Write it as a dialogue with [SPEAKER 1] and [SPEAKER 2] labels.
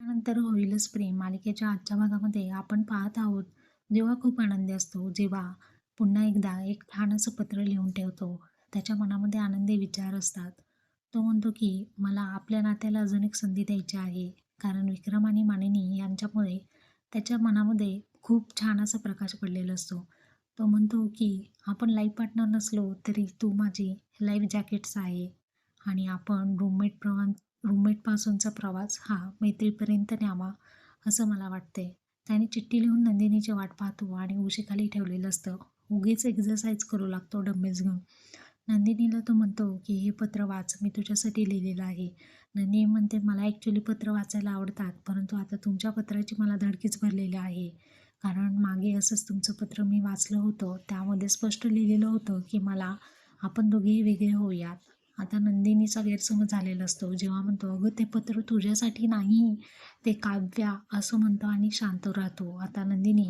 [SPEAKER 1] त्यानंतर होईलच प्रेम. मालिकेच्या आजच्या भागामध्ये आपण पाहत आहोत जेव्हा खूप आनंदी असतो जेव्हा पुन्हा एकदा एक छान असं पत्र लिहून ठेवतो. त्याच्या मनामध्ये आनंदी विचार असतात. तो म्हणतो की मला आपल्या नात्याला अजून एक संधी द्यायची आहे. कारण विक्रम आणि मानिनी यांच्यामुळे त्याच्या मनामध्ये खूप छान असा प्रकाश पडलेला असतो. तो म्हणतो की आपण लाईफ पार्टनर नसलो तरी तू माझी लाईफ जॅकेट्स आहे. आणि आपण रूममेट प्रमाण रूममेटपासूनचा प्रवास हा मैत्रीपर्यंत न्यावा असं मला वाटते. त्याने चिठ्ठी लिहून नंदिनीची वाट पाहतो आणि उशीखाली ठेवलेलं असतं. उगीच एक्झरसाईज करू लागतो डम्बेल्स घेऊन. नंदिनीला तो म्हणतो की हे पत्र वाच मी तुझ्यासाठी लिहिलेलं आहे. नंदिनी म्हणते मला ॲक्च्युली पत्र वाचायला आवडतात परंतु आता तुमच्या पत्राची मला धडकीच भरलेली आहे. कारण मागे असंच तुमचं पत्र मी वाचलं होतं. त्यामध्ये स्पष्ट लिहिलेलं होतं की मला आपण दोघेही वेगळे होऊयात. आता नंदिनीचा गैरसमज झालेला असतो. जेव्हा म्हणतो अगं ते पत्र तुझ्यासाठी नाही ते काव्या असं म्हणतो आणि शांत राहतो. आता नंदिनी